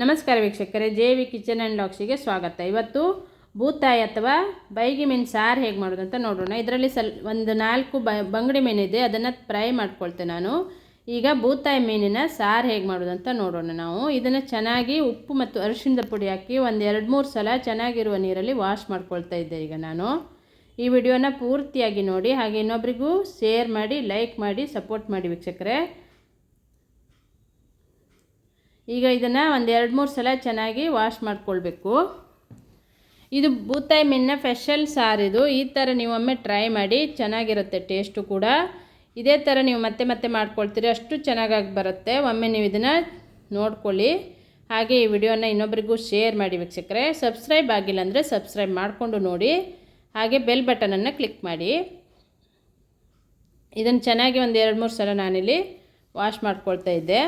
ನಮಸ್ಕಾರ ವೀಕ್ಷಕರೇ, J V kitchen and ಲಾಕ್ಸಿಗೆ ಸ್ವಾಗತ. ಇವತ್ತು ಬೂತಾಯಿ ಅಥವಾ ಬೈಗಿ ಮೀನು ಸಾರು ಹೇಗೆ ಮಾಡೋದು ಅಂತ ನೋಡೋಣ. ಇದರಲ್ಲಿ ಸಲ್ ಒಂದು ನಾಲ್ಕು ಬ ಬಂಗಡಿ ಮೀನಿದೆ ಅದನ್ನು ಫ್ರೈ ಮಾಡ್ಕೊಳ್ತೆ ನಾನು. ಈಗ ಬೂತಾಯಿ ಮೀನಿನ ಸಾರು ಹೇಗೆ ಮಾಡೋದು ಅಂತ ನೋಡೋಣ ನಾವು. ಇದನ್ನು ಚೆನ್ನಾಗಿ ಉಪ್ಪು ಮತ್ತು ಅರಿಶಿನದ ಪುಡಿ ಹಾಕಿ ಒಂದು ಎರಡು ಮೂರು ಸಲ ಚೆನ್ನಾಗಿರುವ ನೀರಲ್ಲಿ ವಾಶ್ ಮಾಡ್ಕೊಳ್ತಾ ಇದ್ದೆ ಈಗ ನಾನು. ಈ ವಿಡಿಯೋನ ಪೂರ್ತಿಯಾಗಿ ನೋಡಿ, ಹಾಗೆ ಇನ್ನೊಬ್ರಿಗೂ ಶೇರ್ ಮಾಡಿ, ಲೈಕ್ ಮಾಡಿ, ಸಪೋರ್ಟ್ ಮಾಡಿ ವೀಕ್ಷಕರೇ. ಈಗ ಇದನ್ನು ಒಂದು ಎರಡು ಮೂರು ಸಲ ಚೆನ್ನಾಗಿ ವಾಶ್ ಮಾಡ್ಕೊಳ್ಬೇಕು. ಇದು ಬೂತಾಯಿ ಮೀನಿನ ಫೆಷಲ್ ಸಾರಿದು ಈ ಥರ ನೀವು ಒಮ್ಮೆ ಟ್ರೈ ಮಾಡಿ ಚೆನ್ನಾಗಿರುತ್ತೆ ಟೇಸ್ಟು ಕೂಡ. ಇದೇ ಥರ ನೀವು ಮತ್ತೆ ಮತ್ತೆ ಮಾಡ್ಕೊಳ್ತೀರಿ, ಅಷ್ಟು ಚೆನ್ನಾಗಾಗಿ ಬರುತ್ತೆ. ಒಮ್ಮೆ ನೀವು ಇದನ್ನು ನೋಡ್ಕೊಳ್ಳಿ. ಹಾಗೆ ಈ ವಿಡಿಯೋನ ಇನ್ನೊಬ್ರಿಗೂ ಶೇರ್ ಮಾಡಿ ವೀಕ್ಷಕರೇ. ಸಬ್ಸ್ಕ್ರೈಬ್ ಆಗಿಲ್ಲ ಅಂದರೆ ಸಬ್ಸ್ಕ್ರೈಬ್ ಮಾಡಿಕೊಂಡು ನೋಡಿ. ಹಾಗೆ ಬೆಲ್ ಬಟನನ್ನು ಕ್ಲಿಕ್ ಮಾಡಿ. ಇದನ್ನು ಚೆನ್ನಾಗಿ ಒಂದು ಎರಡು ಮೂರು ಸಲ ನಾನಿಲ್ಲಿ ವಾಶ್ ಮಾಡ್ಕೊಳ್ತಾ ಇದ್ದೆ.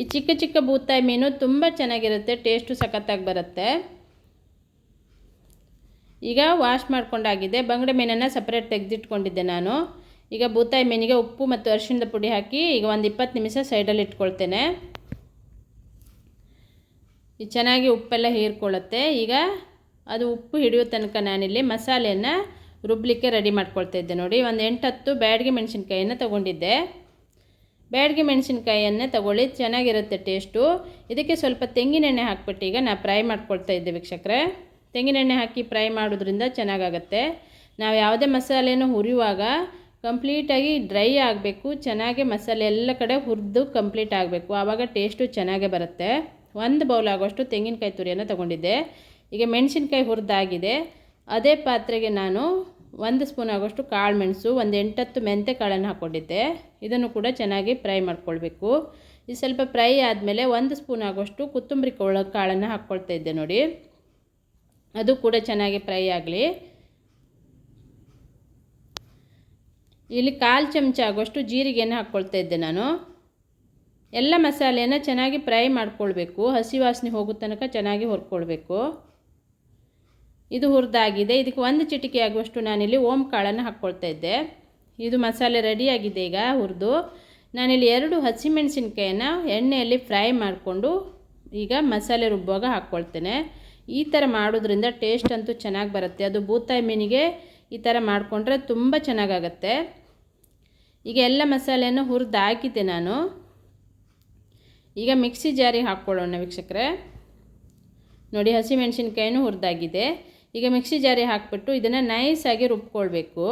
ಈ ಚಿಕ್ಕ ಚಿಕ್ಕ ಬೂತಾಯಿ ಮೀನು ತುಂಬ ಚೆನ್ನಾಗಿರುತ್ತೆ ಟೇಸ್ಟು ಸಖತ್ತಾಗಿ ಬರುತ್ತೆ. ಈಗ ವಾಶ್ ಮಾಡ್ಕೊಂಡಾಗಿದೆ. ಬಂಗಡೆ ಮೀನನ್ನು ಸಪ್ರೇಟ್ ತೆಗೆದಿಟ್ಕೊಂಡಿದ್ದೆ ನಾನು. ಈಗ ಬೂತಾಯಿ ಮೀನಿಗೆ ಉಪ್ಪು ಮತ್ತು ಅರಿಶಿಣದ ಪುಡಿ ಹಾಕಿ ಈಗ ಒಂದು ಇಪ್ಪತ್ತು ನಿಮಿಷ ಸೈಡಲ್ಲಿ ಇಟ್ಕೊಳ್ತೇನೆ. ಇದು ಚೆನ್ನಾಗಿ ಉಪ್ಪೆಲ್ಲ ಹೀರ್ಕೊಳ್ಳುತ್ತೆ. ಈಗ ಅದು ಉಪ್ಪು ಹಿಡಿಯೋ ತನಕ ನಾನಿಲ್ಲಿ ಮಸಾಲೆಯನ್ನು ರುಬ್ಬಲಿಕ್ಕೆ ರೆಡಿ ಮಾಡ್ಕೊಳ್ತಾ ಇದ್ದೆ ನೋಡಿ. ಒಂದು ಎಂಟತ್ತು ಬ್ಯಾಡಿಗೆ ಮೆಣಸಿನ್ಕಾಯಿಯನ್ನು ತೊಗೊಂಡಿದ್ದೆ. ಬ್ಯಾಡಿಗೆ ಮೆಣಸಿನ್ಕಾಯಿಯನ್ನೇ ತಗೊಳ್ಳಿ, ಚೆನ್ನಾಗಿರುತ್ತೆ ಟೇಸ್ಟು. ಇದಕ್ಕೆ ಸ್ವಲ್ಪ ತೆಂಗಿನೆಣ್ಣೆ ಹಾಕ್ಬಿಟ್ಟು ಈಗ ನಾವು ಫ್ರೈ ಮಾಡ್ಕೊಳ್ತಾ ಇದ್ದೆ ವೀಕ್ಷಕರೇ. ತೆಂಗಿನೆಣ್ಣೆ ಹಾಕಿ ಫ್ರೈ ಮಾಡೋದ್ರಿಂದ ಚೆನ್ನಾಗಾಗತ್ತೆ. ನಾವು ಯಾವುದೇ ಮಸಾಲೆಯನ್ನು ಹುರಿಯುವಾಗ ಕಂಪ್ಲೀಟಾಗಿ ಡ್ರೈ ಆಗಬೇಕು, ಚೆನ್ನಾಗಿ ಮಸಾಲೆ ಎಲ್ಲ ಕಡೆ ಹುರಿದು ಕಂಪ್ಲೀಟ್ ಆಗಬೇಕು. ಆವಾಗ ಟೇಸ್ಟು ಚೆನ್ನಾಗೇ ಬರುತ್ತೆ. ಒಂದು ಬೌಲ್ ಆಗೋಷ್ಟು ತೆಂಗಿನಕಾಯಿ ತುರಿಯನ್ನು ತಗೊಂಡಿದ್ದೆ. ಈಗ ಮೆಣಸಿನ್ಕಾಯಿ ಹುರಿದಾಗಿದೆ. ಅದೇ ಪಾತ್ರೆಗೆ ನಾನು ಒಂದು ಸ್ಪೂನ್ ಆಗೋಷ್ಟು ಕಾಳು ಮೆಣಸು, ಒಂದು ಎಂಟತ್ತು ಮೆಂತೆ ಕಾಳನ್ನು ಹಾಕ್ಕೊಂಡಿದ್ದೆ. ಇದನ್ನು ಕೂಡ ಚೆನ್ನಾಗಿ ಫ್ರೈ ಮಾಡ್ಕೊಳ್ಬೇಕು. ಇದು ಸ್ವಲ್ಪ ಫ್ರೈ ಆದಮೇಲೆ ಒಂದು ಸ್ಪೂನ್ ಆಗೋಷ್ಟು ಕೊತ್ತಂಬರಿ ಕೊಳ ಕಾಳನ್ನು ಹಾಕ್ಕೊಳ್ತಾ ಇದ್ದೆ ನೋಡಿ. ಅದು ಕೂಡ ಚೆನ್ನಾಗಿ ಫ್ರೈ ಆಗಲಿ. ಇಲ್ಲಿ ಕಾಲು ಚಮಚ ಆಗೋಷ್ಟು ಜೀರಿಗೆಯನ್ನು ಹಾಕ್ಕೊಳ್ತಾ ಇದ್ದೆ ನಾನು. ಎಲ್ಲ ಮಸಾಲೆಯನ್ನು ಚೆನ್ನಾಗಿ ಫ್ರೈ ಮಾಡ್ಕೊಳ್ಬೇಕು. ಹಸಿ ವಾಸನೆ ಹೋಗೋ ತನಕ ಚೆನ್ನಾಗಿ ಹುರ್ಕೊಳ್ಬೇಕು. ಇದು ಹುರಿದಾಗಿದೆ. ಇದಕ್ಕೆ ಒಂದು ಚಿಟಿಕೆ ಆಗುವಷ್ಟು ನಾನಿಲ್ಲಿ ಓಮ್ ಕಾಳನ್ನು ಹಾಕ್ಕೊಳ್ತಾ ಇದ್ದೆ. ಇದು ಮಸಾಲೆ ರೆಡಿಯಾಗಿದೆ ಈಗ ಹುರಿದು. ನಾನಿಲ್ಲಿ ಎರಡು ಹಸಿಮೆಣಸಿನ್ಕಾಯನ್ನು ಎಣ್ಣೆಯಲ್ಲಿ ಫ್ರೈ ಮಾಡಿಕೊಂಡು ಈಗ ಮಸಾಲೆ ರುಬ್ಬುವಾಗ ಹಾಕ್ಕೊಳ್ತೇನೆ. ಈ ಥರ ಮಾಡೋದ್ರಿಂದ ಟೇಸ್ಟ್ ಅಂತೂ ಚೆನ್ನಾಗಿ ಬರುತ್ತೆ. ಅದು ಬೂತಾಯಿ ಮೀನಿಗೆ ಈ ಥರ ಮಾಡಿಕೊಂಡ್ರೆ ತುಂಬ ಚೆನ್ನಾಗಾಗತ್ತೆ. ಈಗ ಎಲ್ಲ ಮಸಾಲೆಯನ್ನು ಹುರಿದಾಕಿದ್ದೆ ನಾನು. ಈಗ ಮಿಕ್ಸಿ ಜಾರಿಗೆ ಹಾಕ್ಕೊಳ್ಳೋಣ ವೀಕ್ಷಕರೇ. ನೋಡಿ, ಹಸಿಮೆಣಸಿನ್ಕಾಯಿನೂ ಹುರಿದಾಗಿದೆ. ಈಗ ಮಿಕ್ಸಿ ಜಾರಿ ಹಾಕಿಬಿಟ್ಟು ಇದನ್ನು ನೈಸಾಗಿ ರುಬ್ಕೊಳ್ಬೇಕು.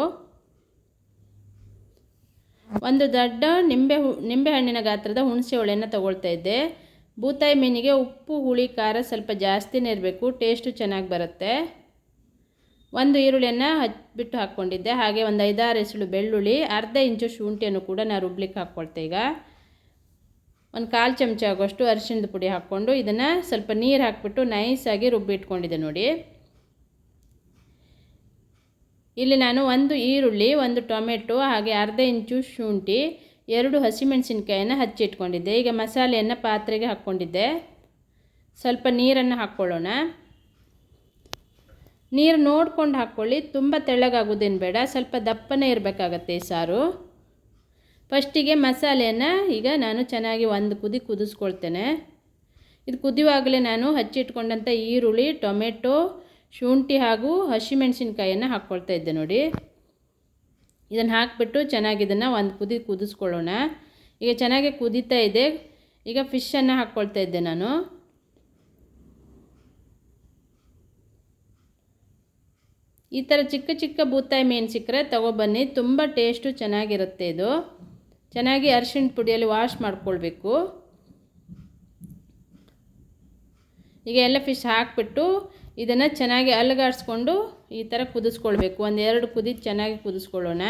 ಒಂದು ದೊಡ್ಡ ನಿಂಬೆ ಹು ನಿಂಬೆಹಣ್ಣಿನ ಗಾತ್ರದ ಹುಣಸೆ ಹುಳಿಯನ್ನು ತಗೊಳ್ತಾ ಇದ್ದೆ. ಬೂತಾಯಿ ಮೀನಿಗೆ ಉಪ್ಪು, ಹುಳಿ, ಖಾರ ಸ್ವಲ್ಪ ಜಾಸ್ತಿನೇ ಇರಬೇಕು ಟೇಸ್ಟು ಚೆನ್ನಾಗಿ ಬರುತ್ತೆ. ಒಂದು ಈರುಳ್ಳಿಯನ್ನು ಹಚ್ಚಿಬಿಟ್ಟು ಹಾಕ್ಕೊಂಡಿದ್ದೆ. ಹಾಗೆ ಒಂದು ಐದಾರು ಎಸಳು ಬೆಳ್ಳುಳ್ಳಿ, ಅರ್ಧ ಇಂಚು ಶುಂಠಿಯನ್ನು ಕೂಡ ನಾನು ರುಬ್ಲಿಕ್ಕೆ ಹಾಕ್ಕೊಳ್ತೆ ಈಗ. ಒಂದು ಕಾಲು ಚಮಚ ಆಗೋಷ್ಟು ಅರಿಶಿಣದ ಪುಡಿ ಹಾಕ್ಕೊಂಡು ಇದನ್ನು ಸ್ವಲ್ಪ ನೀರು ಹಾಕಿಬಿಟ್ಟು ನೈಸಾಗಿ ರುಬ್ಬಿಟ್ಕೊಂಡಿದ್ದೆ ನೋಡಿ. ಇಲ್ಲಿ ನಾನು ಒಂದು ಈರುಳ್ಳಿ, ಒಂದು ಟೊಮೆಟೊ, ಹಾಗೆ ಅರ್ಧ ಇಂಚು ಶುಂಠಿ, ಎರಡು ಹಸಿಮೆಣಸಿನ್ಕಾಯನ್ನು ಹಚ್ಚಿಟ್ಕೊಂಡಿದ್ದೆ. ಈಗ ಮಸಾಲೆಯನ್ನು ಪಾತ್ರೆಗೆ ಹಾಕ್ಕೊಂಡಿದ್ದೆ. ಸ್ವಲ್ಪ ನೀರನ್ನು ಹಾಕ್ಕೊಳ್ಳೋಣ. ನೀರು ನೋಡ್ಕೊಂಡು ಹಾಕ್ಕೊಳ್ಳಿ. ತುಂಬ ತೆಳ್ಳಗಾಗೋದೇನು ಬೇಡ, ಸ್ವಲ್ಪ ದಪ್ಪನೇ ಇರಬೇಕಾಗತ್ತೆ ಈ ಸಾರು. ಫಸ್ಟಿಗೆ ಮಸಾಲೆಯನ್ನು ಈಗ ನಾನು ಚೆನ್ನಾಗಿ ಒಂದು ಕುದಿ ಕುದಿಸ್ಕೊಳ್ತೇನೆ. ಇದು ಕುದಿಯುವಾಗಲೇ ನಾನು ಹಚ್ಚಿಟ್ಕೊಂಡಂಥ ಈರುಳ್ಳಿ, ಟೊಮೆಟೊ ಶುಂಠಿ ಹಾಗೂ ಹಸಿಮೆಣಸಿನ್ಕಾಯನ್ನು ಹಾಕ್ಕೊಳ್ತಾ ಇದ್ದೆ ನೋಡಿ. ಇದನ್ನು ಹಾಕಿಬಿಟ್ಟು ಚೆನ್ನಾಗಿ ಇದನ್ನು ಒಂದು ಕುದಿ ಕುದಿಸ್ಕೊಳ್ಳೋಣ. ಈಗ ಚೆನ್ನಾಗಿ ಕುದೀತಾ ಇದೆ. ಈಗ ಫಿಶನ್ನು ಹಾಕ್ಕೊಳ್ತಾ ಇದ್ದೆ ನಾನು. ಈ ಥರ ಚಿಕ್ಕ ಚಿಕ್ಕ ಬೂತಾಯಿ ಮೀನು ಸಿಕ್ಕರೆ ತಗೊಬನ್ನಿ. ತುಂಬ ಟೇಸ್ಟು ಚೆನ್ನಾಗಿರುತ್ತೆ ಇದು. ಚೆನ್ನಾಗಿ ಅರಿಶಿಣ ಪುಡಿಯಲ್ಲಿ ವಾಶ್ ಮಾಡ್ಕೊಳ್ಬೇಕು. ಈಗ ಎಲ್ಲ ಫಿಶ್ ಹಾಕಿಬಿಟ್ಟು ಇದನ್ನು ಚೆನ್ನಾಗಿ ಅಲ್ಗಾಡಿಸ್ಕೊಂಡು ಈ ಥರ ಕುದಿಸ್ಕೊಳ್ಬೇಕು. ಒಂದೆರಡು ಕುದಿ ಚೆನ್ನಾಗಿ ಕುದಿಸ್ಕೊಳ್ಳೋಣ.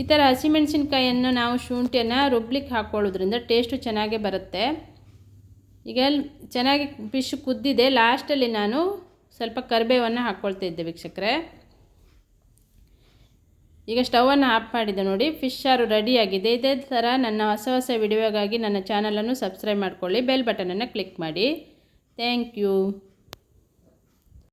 ಈ ಥರ ಹಸಿಮೆಣಸಿನ್ಕಾಯಿಯನ್ನು ನಾವು ಶುಂಠಿಯನ್ನು ರುಬ್ಲಿಕ್ಕೆ ಹಾಕ್ಕೊಳ್ಳೋದ್ರಿಂದ ಟೇಸ್ಟು ಚೆನ್ನಾಗೇ ಬರುತ್ತೆ. ಈಗ ಚೆನ್ನಾಗಿ ಫಿಶ್ ಕುದ್ದಿದೆ. ಲಾಸ್ಟಲ್ಲಿ ನಾನು ಸ್ವಲ್ಪ ಕರಿಬೇವನ್ನು ಹಾಕ್ಕೊಳ್ತಾ ಇದ್ದೆ ವೀಕ್ಷಕರೇ. ಈಗ ಸ್ಟವನ್ನು ಆಫ್ ಮಾಡಿದೆ ನೋಡಿ. ಫಿಶ್ ಸಾರು ರೆಡಿಯಾಗಿದೆ ಇದೇ ಥರ ನನ್ನ ಹೊಸ ಹೊಸ ವಿಡಿಯೋಗಾಗಿ ನನ್ನ ಚಾನಲನ್ನು ಸಬ್ಸ್ಕ್ರೈಬ್ ಮಾಡ್ಕೊಳ್ಳಿ. ಬೆಲ್ ಬಟನನ್ನು ಕ್ಲಿಕ್ ಮಾಡಿ. Thank you